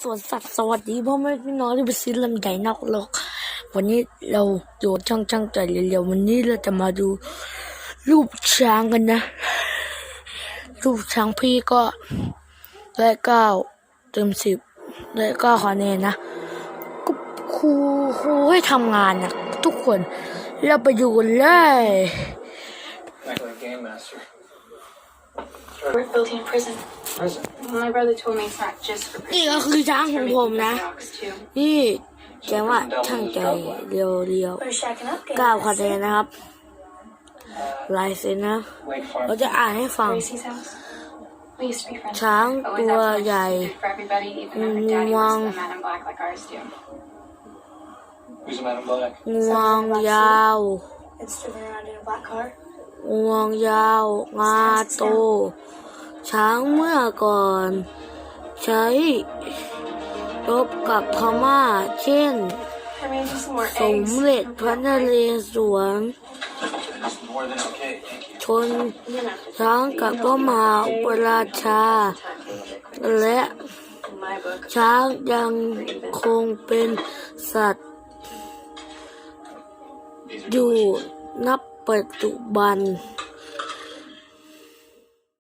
สวนสัตว์สวัสดีพ่อแม่พี่น้องที่ไปซื้อลำไยนอกโลก วันนี้เราอยู่ช่างช่างใจเร็วๆวันนี้เราจะมาดูรูปช้างกันนะ รูปช้างพี่ก็ได้เก้าเต็มสิบได้เก้าคะแนนนะก็ครูครูให้ทำงานนะทุกคนเราไปดูกันเลย Back like Game Master. We're building a prison. Prison. My brother told me it's not just for นี่ prisoners. ก็คือช้างของผมนะ Dogs too. นี่แกว่าช่างใจเรียวเรียว We're shacking up. ๆเก้าคะแนนนะครับ ลายเซ็นนะ Wake Farm. เราจะอ่านให้ฟัง Gracie's house. We used to be friends. ช้าง Always ตัว had so much ใหญ่ food for everybody, even when her daddy Ngwang. was the man in black like ours do. Who's the man in black? งวงยาว It's driven around in a black car. งวงยาวงาโต ช้างเมื่อก่อน ใช้รบกับพม่า เช่น สมเด็จพระนเรศวร ชนช้างกับพระมหาอุปราชา และช้างยังคงเป็นสัตว์ อยู่นับปัจจุบัน